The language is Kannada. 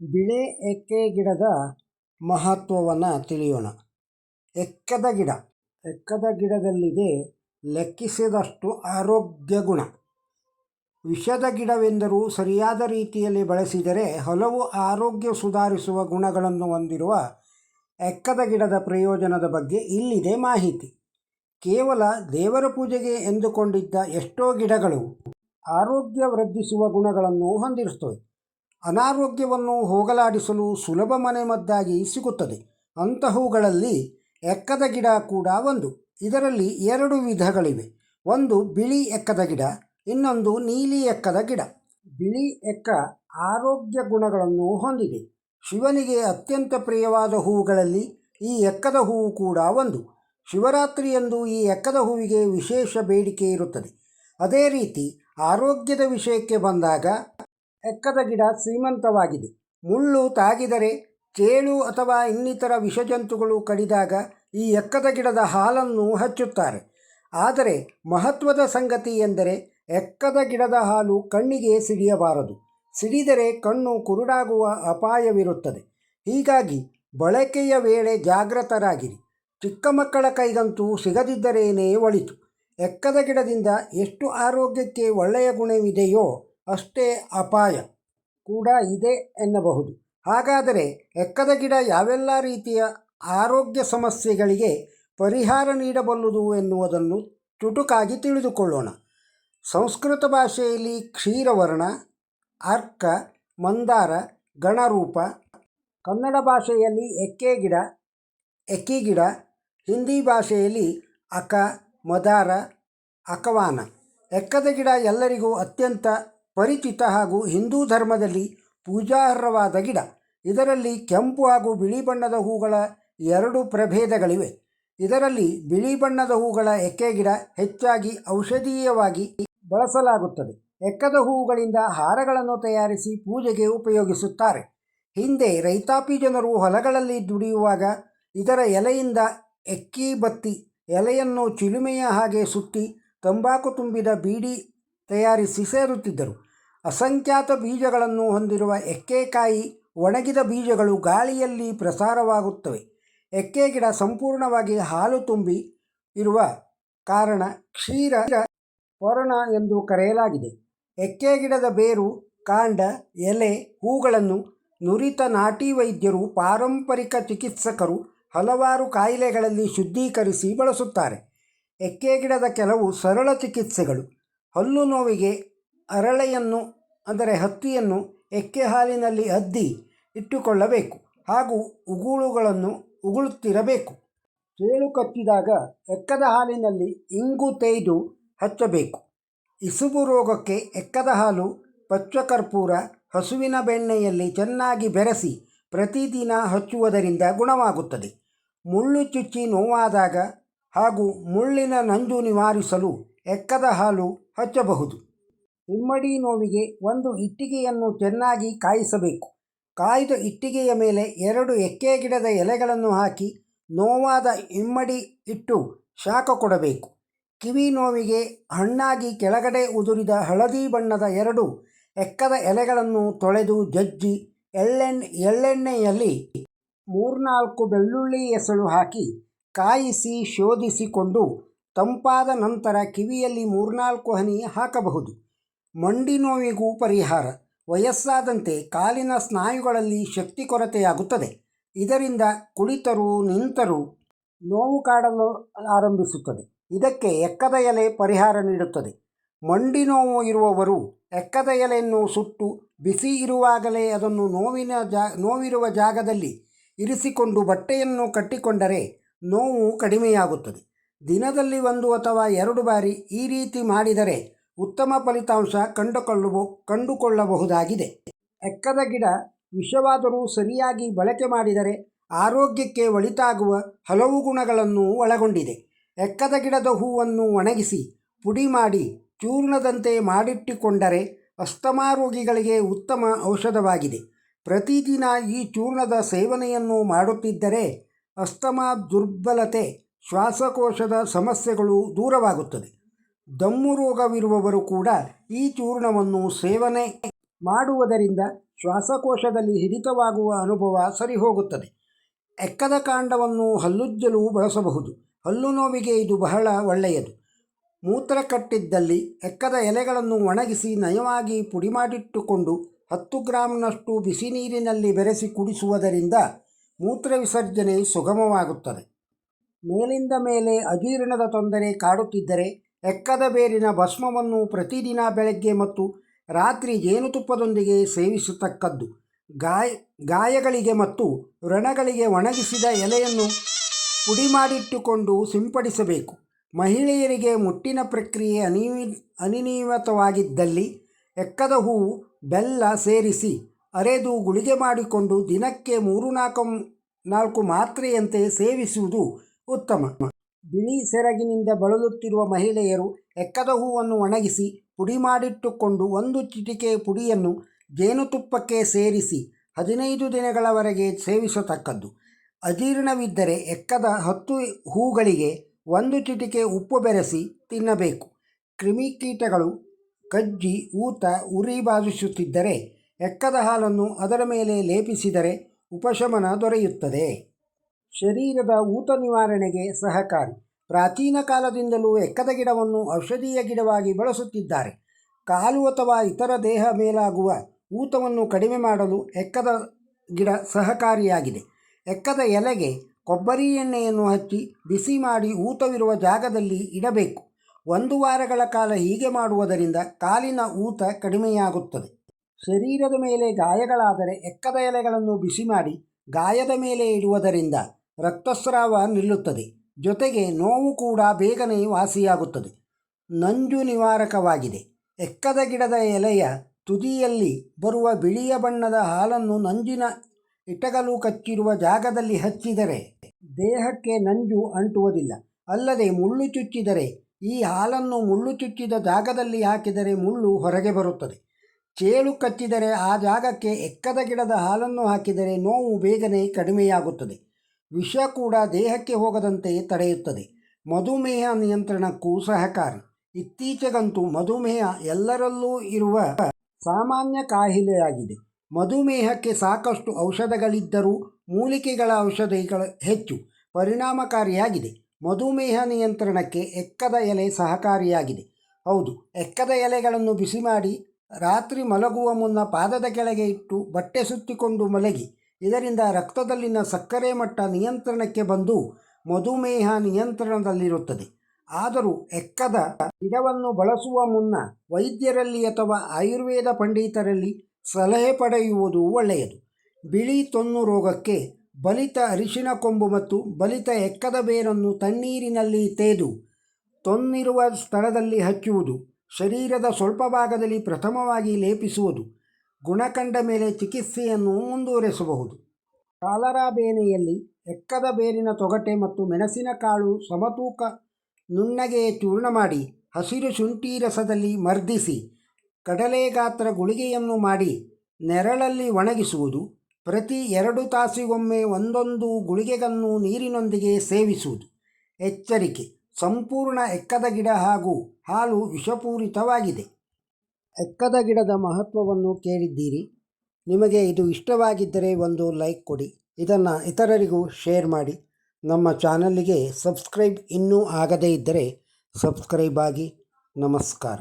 ಬಿಳೆ ಎಕ್ಕೆ ಗಿಡದ ಮಹತ್ವವನ್ನು ತಿಳಿಯೋಣ. ಎಕ್ಕದ ಗಿಡ. ಎಕ್ಕದ ಗಿಡದಲ್ಲಿದೆ ಲೆಕ್ಕಿಸಿದಷ್ಟು ಆರೋಗ್ಯ ಗುಣ. ವಿಷದ ಗಿಡವೆಂದರೂ ಸರಿಯಾದ ರೀತಿಯಲ್ಲಿ ಬಳಸಿದರೆ ಹಲವು ಆರೋಗ್ಯ ಸುಧಾರಿಸುವ ಗುಣಗಳನ್ನು ಹೊಂದಿರುವ ಎಕ್ಕದ ಗಿಡದ ಪ್ರಯೋಜನದ ಬಗ್ಗೆ ಇಲ್ಲಿದೆ ಮಾಹಿತಿ. ಕೇವಲ ದೇವರ ಪೂಜೆಗೆ ಎಂದುಕೊಂಡಿದ್ದ ಎಷ್ಟೋ ಗಿಡಗಳು ಆರೋಗ್ಯ ವೃದ್ಧಿಸುವ ಗುಣಗಳನ್ನು ಹೊಂದಿರುತ್ತವೆ. ಅನಾರೋಗ್ಯವನ್ನು ಹೋಗಲಾಡಿಸಲು ಸುಲಭ ಮನೆಮದ್ದಾಗಿ ಸಿಗುತ್ತದೆ. ಅಂತಹವುಗಳಲ್ಲಿ ಎಕ್ಕದ ಗಿಡ ಕೂಡ ಒಂದು. ಇದರಲ್ಲಿ ಎರಡು ವಿಧಗಳಿವೆ. ಒಂದು ಬಿಳಿ ಎಕ್ಕದ ಗಿಡ, ಇನ್ನೊಂದು ನೀಲಿ ಎಕ್ಕದ ಗಿಡ. ಬಿಳಿ ಎಕ್ಕ ಆರೋಗ್ಯ ಗುಣಗಳನ್ನು ಹೊಂದಿದೆ. ಶಿವನಿಗೆ ಅತ್ಯಂತ ಪ್ರಿಯವಾದ ಹೂವುಗಳಲ್ಲಿ ಈ ಎಕ್ಕದ ಹೂವು ಕೂಡ ಒಂದು. ಶಿವರಾತ್ರಿಯಂದು ಈ ಎಕ್ಕದ ಹೂವಿಗೆ ವಿಶೇಷ ಬೇಡಿಕೆ ಇರುತ್ತದೆ. ಅದೇ ರೀತಿ ಆರೋಗ್ಯದ ವಿಷಯಕ್ಕೆ ಬಂದಾಗ ಎಕ್ಕದ ಗಿಡ ಶ್ರೀಮಂತವಾಗಿದೆ. ಮುಳ್ಳು ತಾಗಿದರೆ ಚೇಳು ಅಥವಾ ಇನ್ನಿತರ ವಿಷಜಂತುಗಳು ಕಡಿದಾಗ ಈ ಎಕ್ಕದ ಗಿಡದ ಹಾಲನ್ನು ಹಚ್ಚುತ್ತಾರೆ. ಆದರೆ ಮಹತ್ವದ ಸಂಗತಿ ಎಂದರೆ ಎಕ್ಕದ ಗಿಡದ ಹಾಲು ಕಣ್ಣಿಗೆ ಸಿಡಿಯಬಾರದು. ಸಿಡಿದರೆ ಕಣ್ಣು ಕುರುಡಾಗುವ ಅಪಾಯವಿರುತ್ತದೆ. ಹೀಗಾಗಿ ಬಳಕೆಯ ವೇಳೆ ಜಾಗೃತರಾಗಿರಿ ಚಿಕ್ಕ ಮಕ್ಕಳ ಕೈಗಂತೂ ಸಿಗದಿದ್ದರೇನೇ ಒಳಿತು. ಎಕ್ಕದ ಗಿಡದಿಂದ ಎಷ್ಟು ಆರೋಗ್ಯಕ್ಕೆ ಒಳ್ಳೆಯ ಗುಣವಿದೆಯೋ ಅಷ್ಟೇ ಅಪಾಯ ಕೂಡ ಇದೆ ಎನ್ನಬಹುದು. ಹಾಗಾದರೆ ಎಕ್ಕದ ಗಿಡ ಯಾವೆಲ್ಲ ರೀತಿಯ ಆರೋಗ್ಯ ಸಮಸ್ಯೆಗಳಿಗೆ ಪರಿಹಾರ ನೀಡಬಲ್ಲುದು ಎನ್ನುವುದನ್ನು ಚುಟುಕಾಗಿ ತಿಳಿದುಕೊಳ್ಳೋಣ. ಸಂಸ್ಕೃತ ಭಾಷೆಯಲ್ಲಿ ಕ್ಷೀರವರ್ಣ, ಅರ್ಕ, ಮಂದಾರ, ಗಣರೂಪ, ಕನ್ನಡ ಭಾಷೆಯಲ್ಲಿ ಎಕ್ಕೆ ಗಿಡ, ಎಕ್ಕಿ ಗಿಡ, ಹಿಂದಿ ಭಾಷೆಯಲ್ಲಿ ಅಕ, ಮದಾರ, ಅಕವಾನ. ಎಕ್ಕದ ಗಿಡ ಎಲ್ಲರಿಗೂ ಅತ್ಯಂತ ಪರಿಚಿತ ಹಾಗೂ ಹಿಂದೂ ಧರ್ಮದಲ್ಲಿ ಪೂಜಾರ್ಹವಾದ ಗಿಡ. ಇದರಲ್ಲಿ ಕೆಂಪು ಹಾಗೂ ಬಿಳಿ ಬಣ್ಣದ ಹೂಗಳ ಎರಡು ಪ್ರಭೇದಗಳಿವೆ. ಇದರಲ್ಲಿ ಬಿಳಿ ಬಣ್ಣದ ಹೂಗಳ ಎಕ್ಕೆ ಗಿಡ ಹೆಚ್ಚಾಗಿ ಔಷಧೀಯವಾಗಿ ಬಳಸಲಾಗುತ್ತದೆ. ಎಕ್ಕದ ಹೂವುಗಳಿಂದ ಹಾರಗಳನ್ನು ತಯಾರಿಸಿ ಪೂಜೆಗೆ ಉಪಯೋಗಿಸುತ್ತಾರೆ. ಹಿಂದೆ ರೈತಾಪಿ ಜನರು ಹೊಲಗಳಲ್ಲಿ ದುಡಿಯುವಾಗ ಇದರ ಎಲೆಯಿಂದ ಎಕ್ಕಿ ಬತ್ತಿ, ಎಲೆಯನ್ನು ಚಿಲುಮೆಯ ಹಾಗೆ ಸುತ್ತಿ ತಂಬಾಕು ತುಂಬಿದ ಬೀಡಿ ತಯಾರಿಸಿ ಸೇರುತ್ತಿದ್ದರು. ಅಸಂಖ್ಯಾತ ಬೀಜಗಳನ್ನು ಹೊಂದಿರುವ ಎಕ್ಕೆಕಾಯಿ ಒಣಗಿದ ಬೀಜಗಳು ಗಾಳಿಯಲ್ಲಿ ಪ್ರಸಾರವಾಗುತ್ತವೆ. ಎಕ್ಕೆ ಗಿಡ ಸಂಪೂರ್ಣವಾಗಿ ಹಾಲು ತುಂಬಿ ಇರುವ ಕಾರಣ ಕ್ಷೀರ ಪೊರಣ ಎಂದು ಕರೆಯಲಾಗಿದೆ. ಎಕ್ಕೆ ಗಿಡದ ಬೇರು, ಕಾಂಡ, ಎಲೆ, ಹೂಗಳನ್ನು ನುರಿತ ನಾಟಿ ವೈದ್ಯರು, ಪಾರಂಪರಿಕ ಚಿಕಿತ್ಸಕರು ಹಲವಾರು ಕಾಯಿಲೆಗಳಲ್ಲಿ ಶುದ್ಧೀಕರಿಸಿ ಬಳಸುತ್ತಾರೆ. ಎಕ್ಕೆ ಗಿಡದ ಕೆಲವು ಸರಳ ಚಿಕಿತ್ಸೆಗಳು ಹಲ್ಲು ನೋವಿಗೆ ಅರಳೆಯನ್ನು, ಅಂದರೆ ಹತ್ತಿಯನ್ನು ಎಕ್ಕೆ ಹಾಲಿನಲ್ಲಿ ಅದ್ದಿ ಇಟ್ಟುಕೊಳ್ಳಬೇಕು ಹಾಗೂ ಉಗುಳುಗಳನ್ನು ಉಗುಳುತ್ತಿರಬೇಕು. ಚೇಳು ಕಚ್ಚಿದಾಗ ಎಕ್ಕದ ಹಾಲಿನಲ್ಲಿ ಇಂಗು ತೇಯ್ದು ಹಚ್ಚಬೇಕು. ಇಸುಬು ರೋಗಕ್ಕೆ ಎಕ್ಕದ ಹಾಲು, ಪಚ್ಚಕರ್ಪೂರ, ಹಸುವಿನ ಬೆಣ್ಣೆಯಲ್ಲಿ ಚೆನ್ನಾಗಿ ಬೆರೆಸಿ ಪ್ರತಿದಿನ ಹಚ್ಚುವುದರಿಂದ ಗುಣವಾಗುತ್ತದೆ. ಮುಳ್ಳು ಚುಚ್ಚಿ ನೋವಾದಾಗ ಹಾಗೂ ಮುಳ್ಳಿನ ನಂಜು ನಿವಾರಿಸಲು ಎಕ್ಕದ ಹಾಲು ಹಚ್ಚಬಹುದು. ಇಮ್ಮಡಿ ನೋವಿಗೆ ಒಂದು ಇಟ್ಟಿಗೆಯನ್ನು ಚೆನ್ನಾಗಿ ಕಾಯಿಸಬೇಕು. ಕಾಯ್ದ ಇಟ್ಟಿಗೆಯ ಮೇಲೆ ಎರಡು ಎಕ್ಕೆ ಗಿಡದ ಎಲೆಗಳನ್ನು ಹಾಕಿ ನೋವಾದ ಇಮ್ಮಡಿ ಇಟ್ಟು ಶಾಖ ಕೊಡಬೇಕು. ಕಿವಿ ನೋವಿಗೆ ಹಣ್ಣಾಗಿ ಕೆಳಗಡೆ ಉದುರಿದ ಹಳದಿ ಬಣ್ಣದ ಎರಡು ಎಕ್ಕದ ಎಲೆಗಳನ್ನು ತೊಳೆದು ಜಜ್ಜಿ ಎಳ್ಳೆಣ್ಣೆ ಎಳ್ಳೆಣ್ಣೆಯಲ್ಲಿ ಮೂರ್ನಾಲ್ಕು ಬೆಳ್ಳುಳ್ಳಿ ಎಸಳು ಹಾಕಿ ಕಾಯಿಸಿ ಶೋಧಿಸಿಕೊಂಡು ತಂಪಾದ ನಂತರ ಕಿವಿಯಲ್ಲಿ ಮೂರ್ನಾಲ್ಕು ಹನಿ ಹಾಕಬಹುದು. ಮಂಡಿ ನೋವಿಗೂ ಪರಿಹಾರ. ವಯಸ್ಸಾದಂತೆ ಕಾಲಿನ ಸ್ನಾಯುಗಳಲ್ಲಿ ಶಕ್ತಿ ಕೊರತೆಯಾಗುತ್ತದೆ. ಇದರಿಂದ ಕುಳಿತರೂ ನಿಂತರೂ ನೋವು ಕಾಡಲು ಆರಂಭಿಸುತ್ತದೆ. ಇದಕ್ಕೆ ಎಕ್ಕದ ಎಲೆ ಪರಿಹಾರ ನೀಡುತ್ತದೆ. ಮಂಡಿ ನೋವು ಇರುವವರು ಎಕ್ಕದ ಎಲೆಯನ್ನು ಸುಟ್ಟು ಬಿಸಿ ಇರುವಾಗಲೇ ಅದನ್ನು ನೋವಿನ ಜಾ, ನೋವಿರುವ ಜಾಗದಲ್ಲಿ ಇರಿಸಿಕೊಂಡು ಬಟ್ಟೆಯನ್ನು ಕಟ್ಟಿಕೊಂಡರೆ ನೋವು ಕಡಿಮೆಯಾಗುತ್ತದೆ. ದಿನದಲ್ಲಿ ಒಂದು ಅಥವಾ ಎರಡು ಬಾರಿ ಈ ರೀತಿ ಮಾಡಿದರೆ ಉತ್ತಮ ಫಲಿತಾಂಶ ಕಂಡುಕೊಳ್ಳಬ ಕಂಡುಕೊಳ್ಳಬಹುದಾಗಿದೆ. ಎಕ್ಕದ ಗಿಡ ವಿಷವಾದರೂ ಸರಿಯಾಗಿ ಬಳಕೆ ಮಾಡಿದರೆ ಆರೋಗ್ಯಕ್ಕೆ ಒಳಿತಾಗುವ ಹಲವು ಗುಣಗಳನ್ನು ಒಳಗೊಂಡಿದೆ. ಎಕ್ಕದ ಗಿಡದ ಹೂವನ್ನು ಒಣಗಿಸಿ, ಪುಡಿ ಮಾಡಿ, ಚೂರ್ಣದಂತೆ ಮಾಡಿಟ್ಟುಕೊಂಡರೆ ಅಸ್ತಮಾ ರೋಗಿಗಳಿಗೆ ಉತ್ತಮ ಔಷಧವಾಗಿದೆ. ಪ್ರತಿದಿನ ಈ ಚೂರ್ಣದ ಸೇವನೆಯನ್ನು ಮಾಡುತ್ತಿದ್ದರೆ ಅಸ್ತಮಾ ದುರ್ಬಲತೆ, ಶ್ವಾಸಕೋಶದ ಸಮಸ್ಯೆಗಳು ದೂರವಾಗುತ್ತದೆ. ದಮ್ಮು ರೋಗವಿರುವವರು ಕೂಡ ಈ ಚೂರ್ಣವನ್ನು ಸೇವನೆ ಮಾಡುವುದರಿಂದ ಶ್ವಾಸಕೋಶದಲ್ಲಿ ಹಿಡಿತವಾಗುವ ಅನುಭವ ಸರಿಹೋಗುತ್ತದೆ. ಎಕ್ಕದ ಕಾಂಡವನ್ನು ಹಲ್ಲುಜ್ಜಲು ಬಳಸಬಹುದು. ಹಲ್ಲು ನೋವಿಗೆ ಇದು ಬಹಳ ಒಳ್ಳೆಯದು. ಮೂತ್ರ ಕಟ್ಟಿದ್ದಲ್ಲಿ ಎಕ್ಕದ ಎಲೆಗಳನ್ನು ಒಣಗಿಸಿ ನಯವಾಗಿ ಪುಡಿ ಮಾಡಿಟ್ಟುಕೊಂಡು ಹತ್ತು ಗ್ರಾಂನಷ್ಟು ಬಿಸಿ ನೀರಿನಲ್ಲಿ ಬೆರೆಸಿ ಕುಡಿಸುವುದರಿಂದ ಮೂತ್ರ ವಿಸರ್ಜನೆ ಸುಗಮವಾಗುತ್ತದೆ. ಮೇಲಿಂದ ಮೇಲೆ ಅಜೀರ್ಣದ ತೊಂದರೆ ಕಾಡುತ್ತಿದ್ದರೆ ಎಕ್ಕದ ಬೇರಿನ ಭಸ್ಮವನ್ನು ಪ್ರತಿದಿನ ಬೆಳಗ್ಗೆ ಮತ್ತು ರಾತ್ರಿ ಜೇನುತುಪ್ಪದೊಂದಿಗೆ ಸೇವಿಸತಕ್ಕದ್ದು. ಗಾಯ, ಗಾಯಗಳಿಗೆ ಮತ್ತು ವ್ರಣಗಳಿಗೆ ಒಣಗಿಸಿದ ಎಲೆಯನ್ನು ಪುಡಿ ಮಾಡಿಟ್ಟುಕೊಂಡು ಸಿಂಪಡಿಸಬೇಕು. ಮಹಿಳೆಯರಿಗೆ ಮುಟ್ಟಿನ ಪ್ರಕ್ರಿಯೆ ಅನಿಯಮಿ ಅನಿಯಮಿತವಾಗಿದ್ದಲ್ಲಿ ಎಕ್ಕದ ಹೂವು ಬೆಲ್ಲ ಸೇರಿಸಿ ಅರೆದು ಗುಳಿಗೆ ಮಾಡಿಕೊಂಡು ದಿನಕ್ಕೆ ಮೂರು ನಾಲ್ಕು ನಾಲ್ಕು ಮಾತ್ರೆಯಂತೆ ಸೇವಿಸುವುದು ಉತ್ತಮ. ಬಿಳಿ ಸೆರಗಿನಿಂದ ಬಳಲುತ್ತಿರುವ ಮಹಿಳೆಯರು ಎಕ್ಕದ ಹೂವನ್ನು ಒಣಗಿಸಿ ಪುಡಿ ಮಾಡಿಟ್ಟುಕೊಂಡು ಒಂದು ಚಿಟಿಕೆ ಪುಡಿಯನ್ನು ಜೇನುತುಪ್ಪಕ್ಕೆ ಸೇರಿಸಿ ಹದಿನೈದು ದಿನಗಳವರೆಗೆ ಸೇವಿಸತಕ್ಕದ್ದು. ಅಜೀರ್ಣವಿದ್ದರೆ ಎಕ್ಕದ ಹತ್ತು ಹೂಗಳಿಗೆ ಒಂದು ಚಿಟಿಕೆ ಉಪ್ಪು ಬೆರೆಸಿ ತಿನ್ನಬೇಕು. ಕ್ರಿಮಿಕೀಟಗಳು, ಕಜ್ಜಿ, ಊತ, ಉರಿ ಬಾಧಿಸುತ್ತಿದ್ದರೆ ಎಕ್ಕದ ಹಾಲನ್ನು ಅದರ ಮೇಲೆ ಲೇಪಿಸಿದರೆ ಉಪಶಮನ ದೊರೆಯುತ್ತದೆ. ಶರೀರದ ಊತ ನಿವಾರಣೆಗೆ ಸಹಕಾರಿ. ಪ್ರಾಚೀನ ಕಾಲದಿಂದಲೂ ಎಕ್ಕದ ಗಿಡವನ್ನು ಔಷಧೀಯ ಗಿಡವಾಗಿ ಬಳಸುತ್ತಿದ್ದಾರೆ. ಕಾಲು ಅಥವಾ ಇತರ ದೇಹ ಮೇಲಾಗುವ ಊತವನ್ನು ಕಡಿಮೆ ಮಾಡಲು ಎಕ್ಕದ ಗಿಡ ಸಹಕಾರಿಯಾಗಿದೆ. ಎಕ್ಕದ ಎಲೆಗೆ ಕೊಬ್ಬರಿ ಎಣ್ಣೆಯನ್ನು ಹಚ್ಚಿ ಬಿಸಿ ಮಾಡಿ ಊತವಿರುವ ಜಾಗದಲ್ಲಿ ಇಡಬೇಕು. ಒಂದು ವಾರಗಳ ಕಾಲ ಹೀಗೆ ಮಾಡುವುದರಿಂದ ಕಾಲಿನ ಊತ ಕಡಿಮೆಯಾಗುತ್ತದೆ. ಶರೀರದ ಮೇಲೆ ಗಾಯಗಳಾದರೆ ಎಕ್ಕದ ಎಲೆಗಳನ್ನು ಬಿಸಿ ಮಾಡಿ ಗಾಯದ ಮೇಲೆ ಇಡುವುದರಿಂದ ರಕ್ತಸ್ರಾವ ನಿಲ್ಲುತ್ತದೆ. ಜೊತೆಗೆ ನೋವು ಕೂಡ ಬೇಗನೆ ವಾಸಿಯಾಗುತ್ತದೆ. ನಂಜು ನಿವಾರಕವಾಗಿದೆ. ಎಕ್ಕದ ಗಿಡದ ಎಲೆಯ ತುದಿಯಲ್ಲಿ ಬರುವ ಬಿಳಿಯ ಬಣ್ಣದ ಹಾಲನ್ನು ನಂಜಿನ ಇಟಗಲು ಕಚ್ಚಿರುವ ಜಾಗದಲ್ಲಿ ಹಚ್ಚಿದರೆ ದೇಹಕ್ಕೆ ನಂಜು ಅಂಟುವುದಿಲ್ಲ. ಅಲ್ಲದೆ ಮುಳ್ಳು ಚುಚ್ಚಿದರೆ ಈ ಹಾಲನ್ನು ಮುಳ್ಳು ಚುಚ್ಚಿದ ಜಾಗದಲ್ಲಿ ಹಾಕಿದರೆ ಮುಳ್ಳು ಹೊರಗೆ ಬರುತ್ತದೆ. ಚೇಳು ಕಚ್ಚಿದರೆ ಆ ಜಾಗಕ್ಕೆ ಎಕ್ಕದ ಗಿಡದ ಹಾಲನ್ನು ಹಾಕಿದರೆ ನೋವು ಬೇಗನೆ ಕಡಿಮೆಯಾಗುತ್ತದೆ. ವಿಷ ಕೂಡ ದೇಹಕ್ಕೆ ಹೋಗದಂತೆ ತಡೆಯುತ್ತದೆ. ಮಧುಮೇಹ ನಿಯಂತ್ರಣಕ್ಕೂ ಸಹಕಾರಿ. ಇತ್ತೀಚೆಗಂತೂ ಮಧುಮೇಹ ಎಲ್ಲರಲ್ಲೂ ಇರುವ ಸಾಮಾನ್ಯ ಕಾಯಿಲೆಯಾಗಿದೆ. ಮಧುಮೇಹಕ್ಕೆ ಸಾಕಷ್ಟು ಔಷಧಗಳಿದ್ದರೂ ಮೂಲಿಕೆಗಳ ಔಷಧಿಗಳು ಹೆಚ್ಚು ಪರಿಣಾಮಕಾರಿಯಾಗಿದೆ. ಮಧುಮೇಹ ನಿಯಂತ್ರಣಕ್ಕೆ ಎಕ್ಕದ ಎಲೆ ಸಹಕಾರಿಯಾಗಿದೆ. ಹೌದು, ಎಕ್ಕದ ಎಲೆಗಳನ್ನು ಬಿಸಿ ಮಾಡಿ ರಾತ್ರಿ ಮಲಗುವ ಮುನ್ನ ಪಾದದ ಕೆಳಗೆ ಇಟ್ಟು ಬಟ್ಟೆ ಸುತ್ತಿಕೊಂಡು ಮಲಗಿ, ಇದರಿಂದ ರಕ್ತದಲ್ಲಿನ ಸಕ್ಕರೆ ಮಟ್ಟ ನಿಯಂತ್ರಣಕ್ಕೆ ಬಂದು ಮಧುಮೇಹ ನಿಯಂತ್ರಣದಲ್ಲಿರುತ್ತದೆ. ಆದರೂ ಎಕ್ಕದ ಗಿಡವನ್ನು ಬಳಸುವ ಮುನ್ನ ವೈದ್ಯರಲ್ಲಿ ಅಥವಾ ಆಯುರ್ವೇದ ಪಂಡಿತರಲ್ಲಿ ಸಲಹೆ ಪಡೆಯುವುದು ಒಳ್ಳೆಯದು. ಬಿಳಿ ತೊನ್ನು ರೋಗಕ್ಕೆ ಬಲಿತ ಅರಿಶಿನ ಕೊಂಬು ಮತ್ತು ಬಲಿತ ಎಕ್ಕದ ಬೇರನ್ನು ತಣ್ಣೀರಿನಲ್ಲಿ ತೇದು, ತೊನ್ನಿರುವ ಸ್ಥಳದಲ್ಲಿ ಹಚ್ಚುವುದು. ಶರೀರದ ಸ್ವಲ್ಪ ಭಾಗದಲ್ಲಿ ಪ್ರಥಮವಾಗಿ ಲೇಪಿಸುವುದು, ಗುಣಕಂಡ ಮೇಲೆ ಚಿಕಿತ್ಸೆಯನ್ನು ಮುಂದುವರೆಸಬಹುದು. ಕಾಲರಾ ಬೇನೆಯಲ್ಲಿ ಎಕ್ಕದ ಬೇರಿನ ತೊಗಟೆ ಮತ್ತು ಮೆಣಸಿನಕಾಳು ಸಮತೂಕ ನುಣ್ಣಗೆ ಚೂರ್ಣ ಮಾಡಿ, ಹಸಿರು ಶುಂಠಿ ರಸದಲ್ಲಿ ಮರ್ದಿಸಿ, ಕಡಲೆ ಗಾತ್ರ ಗುಳಿಗೆಯನ್ನು ಮಾಡಿ, ನೆರಳಲ್ಲಿ ಒಣಗಿಸುವುದು, ಪ್ರತಿ ಎರಡು ತಾಸಿಗೊಮ್ಮೆ ಒಂದೊಂದು ಗುಳಿಗೆಗನ್ನು ನೀರಿನೊಂದಿಗೆ ಸೇವಿಸುವುದು. ಎಚ್ಚರಿಕೆ. ಸಂಪೂರ್ಣ ಎಕ್ಕದ ಗಿಡ ಹಾಗೂ ಹಾಲು ವಿಷಪೂರಿತವಾಗಿದೆ. ಎಕ್ಕದ ಗಿಡದ ಮಹತ್ವವನ್ನು ಕೇಳಿದ್ದೀರಿ? ನಿಮಗೆ ಇದು ಇಷ್ಟವಾಗಿದ್ದರೆ ಒಂದು ಲೈಕ್ ಕೊಡಿ. ಇದನ್ನು ಇತರರಿಗೂ ಶೇರ್ ಮಾಡಿ. ನಮ್ಮ ಚಾನಲ್ಲಿಗೆ ಸಬ್ಸ್ಕ್ರೈಬ್ ಇನ್ನೂ ಆಗದೇ ಇದ್ದರೆ ಸಬ್ಸ್ಕ್ರೈಬ್ ಆಗಿ. ನಮಸ್ಕಾರ.